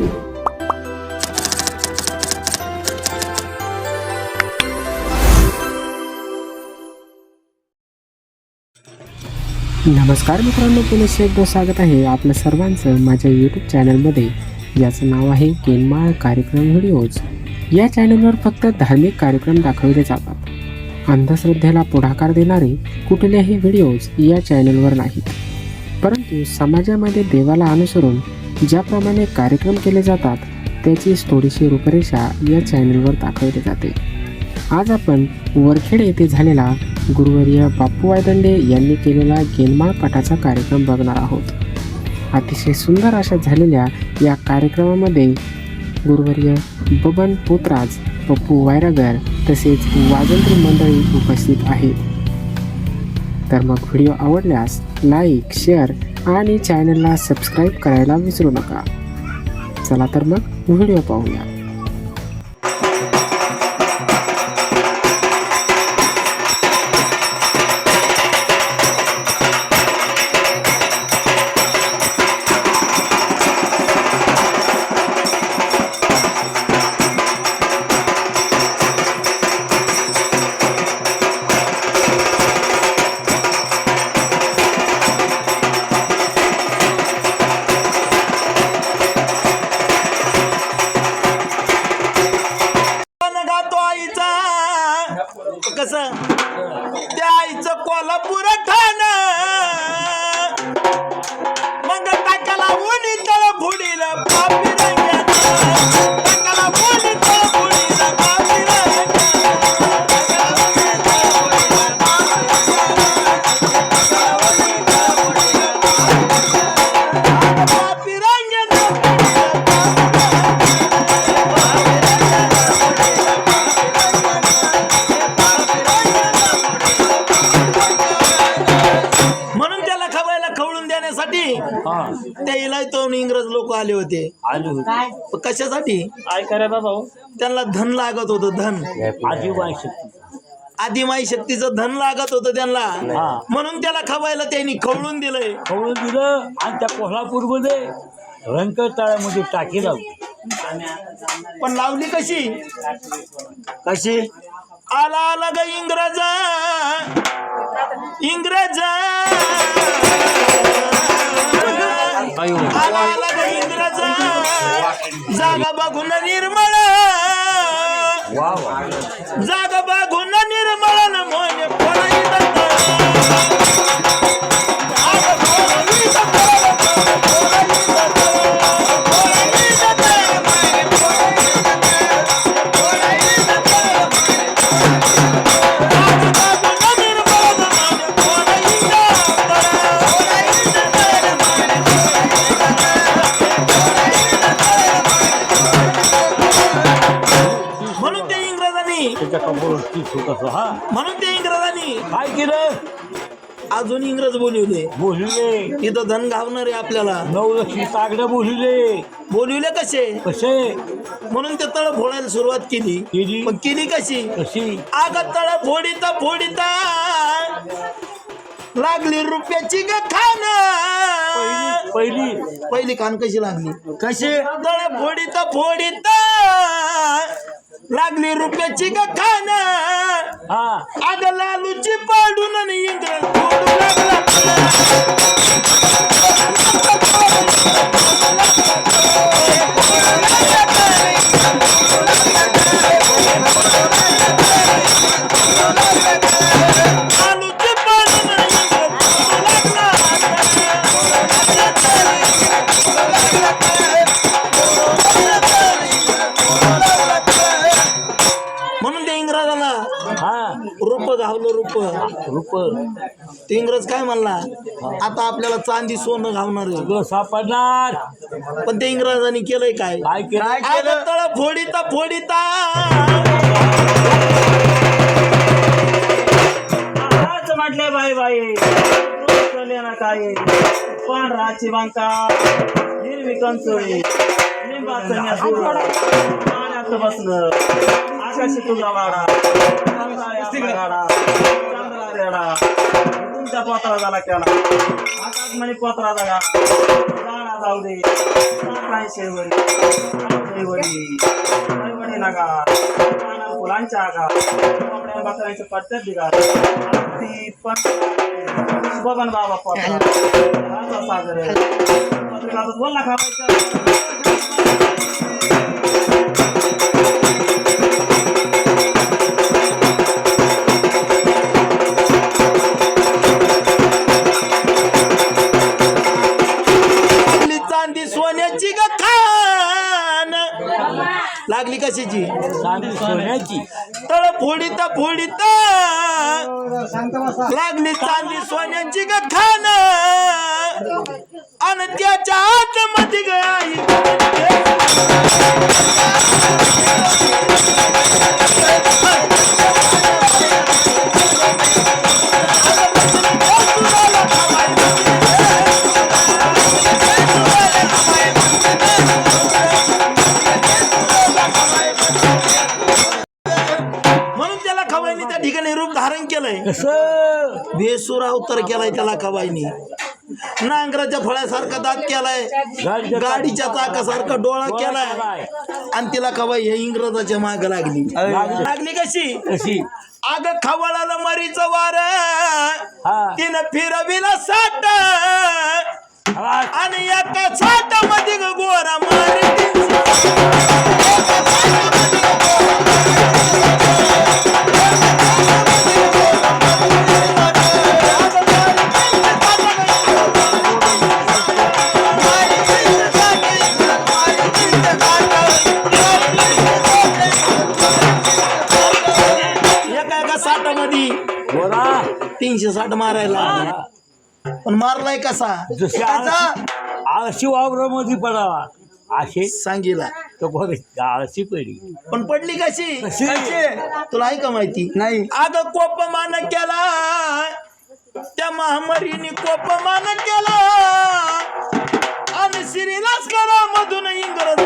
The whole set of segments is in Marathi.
नमस्कार मित्रांनो पुन्हा एकदा स्वागत आहे आपलं सर्वांचं माझ्या यूट्यूब चॅनलमध्ये याचं नाव आहे केनमाळ कार्यक्रम व्हिडिओज या चॅनलवर फक्त धार्मिक कार्यक्रम दाखवले जातात. अंधश्रद्धेला पुढाकार देणारे कुठलेही व्हिडिओज या चॅनलवर नाहीत. परंतु समाजामध्ये देवाला अनुसरून ज्याप्रमाणे कार्यक्रम केले जातात त्याचीच थोडीशी रूपरेषा या चॅनलवर दाखवली जाते. आज आपण वरखेड येथे झालेला गुरुवर्य बापू वायदंडे यांनी केलेला गेलमाळ पाठाचा कार्यक्रम बघणार आहोत. अतिशय सुंदर अशा झालेल्या या कार्यक्रमामध्ये गुरुवर्य बबन पोतराज पप्पू वायरागर तसेच वाजंत्री मंडळी उपस्थित आहेत. तर मग व्हिडिओ आवडल्यास लाईक शेअर आणि चॅनलला सबस्क्राईब करायला विसरू नका. चला तर मग व्हिडिओ पाहूया. इलायतवून इंग्रज लोक आले होते. आली होती. पण कशासाठी? काय करा भाऊ? त्यांना धन लागत होतं धन. आजीबाई शक्ती. आदिमाई शक्तीचं धन लागत होतं त्यांना. हा. म्हणून त्याला खवायला त्यांनी खवळून दिलंय. खवळून दिलं आणि त्या कोल्हापूरमध्ये रंक तळ्यामध्ये टाकी लावली. पण लावली कशी? कशी? आला आला ग इंग्रज. इंग्रज. आला आला ग इंग्रज जागा बघून निर्मळ. जागा बघून निर्मळ न मोने बोलवले. बोलले इथं धन घावणार आहे आपल्याला. नऊ लक्षी तागडं बोलले बोलविले कसे? कसे? म्हणून ते तळ फोडायला सुरुवात केली. केली. पण केली कशी? कशी? आग तळ फोडिता फोडिता लागली रुपयाची ग खान पहिली पहिली. पहिली खान कशी लागली? कशी? तळ फोडिता फोडिता लागली रुपयाची ग खान हा आग लालूची पाडून आणि इंग्रज फोडू लागला रुप ते इंग्रज काय म्हणला? आता आपल्याला चांदी सोनं घावणार आहे. सगळं सापडणार. पण ते इंग्रजांनी केलंय काय? काय केलं? तळ फोडिता फोडिता. आज म्हटले बाई बाई. चले ना काय? पांढराची बांका. हिरवी कंचोळी लिंबाचं नेसूळ पाण्यात बसलं. आकाशी तुझा वाडा गाडा रेडा तुमच्या पोत्रा झाला केला आकाश म्हणे पोत्रा जागा जाणा जाऊ दे. काय शेवरी. शेवरी. वडी लागा पाना फुलांच्या आगा. कोंबड्या बकऱ्यांचे पट्ट्यात दिगा ती पण बघन बाबा पोटा राजा सागर. पत्रिका तर बोल ना खावायचं सोन्याची. तळ फोडीत फोडीत. लागली चांदी सोन्याची ग खान. आणि त्याच्या आतमध्ये ग बेसूर अवतार केलाय त्याला खवाईनी नांगराच्या फळ्यासारखा दात केलाय. गाडीच्या चाकासारखा डोळा केलाय. आणि तिला खवाई हे इंग्रजाच्या माग लागली. लागली. कशी? कशी? अग खवळाला मरीच वार. तिनं फिरविला साठ. आणि एका साठमध्ये गोरा मारी तीनशे साठ मारायला पण मारलाय कसा? जशी कसा? आळशी वावरामध्ये पडावा. असे सांगीला तो बघ आळशी पडी. पण पडली कशी? कशी? तुला आहे का माहिती? नाही. अग कोपमान केला त्या महामारीने कोपमान केला. आणि श्रीलाच करा मधून इंग्रज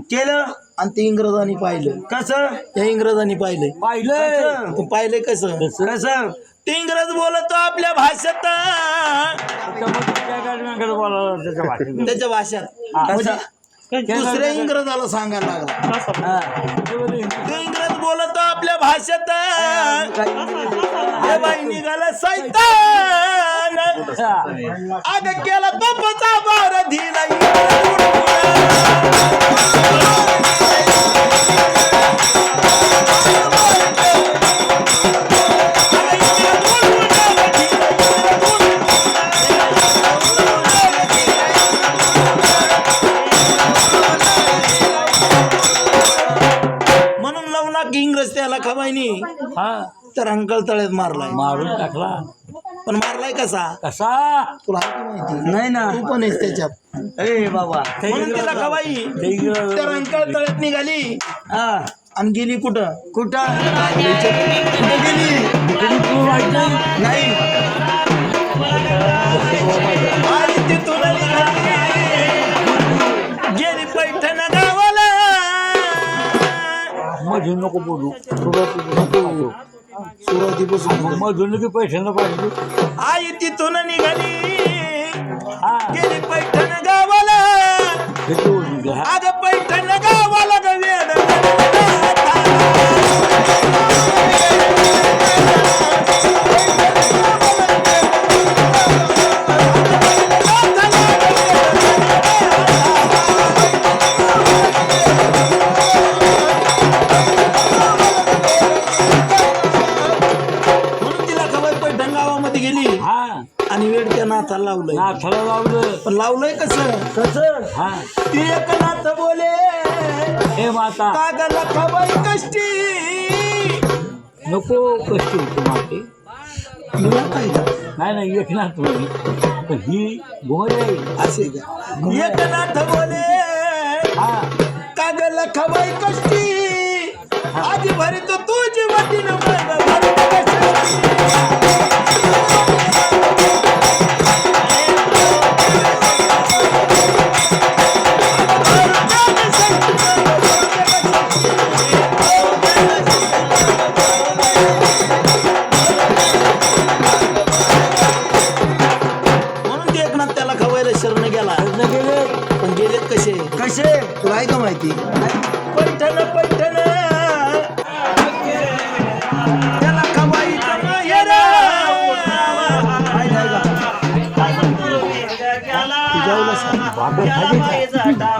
केलं आणि ते इंग्रजांनी पाहिलं. कसं? त्या इंग्रजांनी पाहिलं पाहिलं तू पाहिलंय कसं? कसं? ते इंग्रज बोलतो आपल्या भाषेत. त्याच्या भाषेत? त्याच्या भाषेत. म्हणजे दुसऱ्या इंग्रजाला सांगायला लागला. ते इंग्रज बोलतो आपल्या भाषेत. हे बाई निघाला सैतान. अग केला बापाचा बार धिला तर अंकल तळ्यात मारलाय. मारून टाकला. पण मारलाय कसा? कसा? तुला आहे का माहिती नाही ना. तू पण आहेस त्याच्यात. ए बाबा. म्हणून तिला खबाई त्या रंकाळ तळ्यात निघाली. हा. आणि गेली कुठं? कुठं? कुठे गेली नाही. आणि तिथून निघाली. गेली पैठण गावाला मधून नको बोलू. नको सुरुवातीपासून मग मधून की पैशानं पाहिजे. आई तिथून निघाली. नाथाला लावलं. पण लावलंय कसं? कसं? हा. ती एक नाथ बोले. हे माता कागला खबाई कष्टी. नको कष्ट माते. तुला काय? नाही नाही एक ना तुम्ही पण ही गोर असे का? एक नाथ बोले. हा. कागला खबाई कष्टी. आधी भरी तो तुझी वाटीनं माझं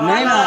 नाही ना.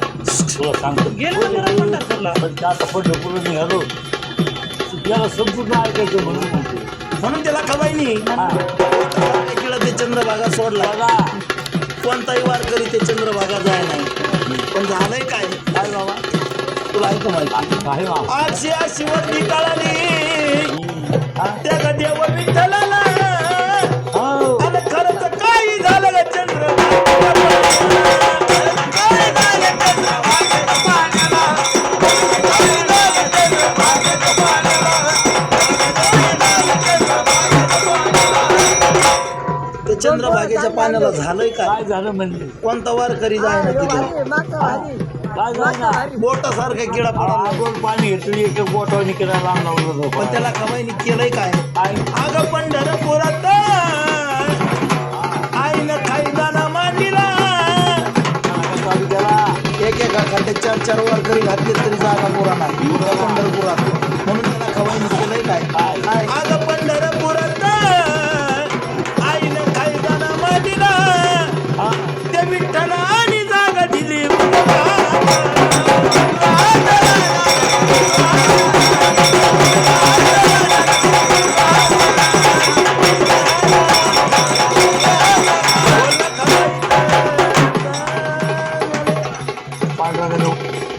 का तुला सांगतो. पण निघालो याला संपूर्ण ऐकायचं म्हणून म्हणतो. म्हणून त्याला हा. इकडं ते चंद्रभागा सोडला. बघा. कोणताही वारकरी ते चंद्रभागा जाय नाही. पण झालंय काय? काय बाबा? तुला ऐकू माहिती? अशी अशी वर्दी कळाली? त्या देव विठ्ठलाला हो. आणि खरं तर काही झालं चंद्र. पाण्याला झालंय काय? काय झालं म्हणजे? कोणता वारकरी जाय ना तिथे? काय झालं? बोटासारखा किडा पडला दोन पाणी घेतली एक एक बोटावर निघायला लांब लावलं होतं. पण त्याला कमाईने केलंय काय? काय? अगं पंढरपुरात आईनं मांडीला. चालू केला खात्यात चार चार वारकरी घातले तरी जागा पुरा नाही. पंढरपुरात. म्हणून त्याला खवाईने केलंय काय? काय? अगं पंढरपुरात 十二分钟。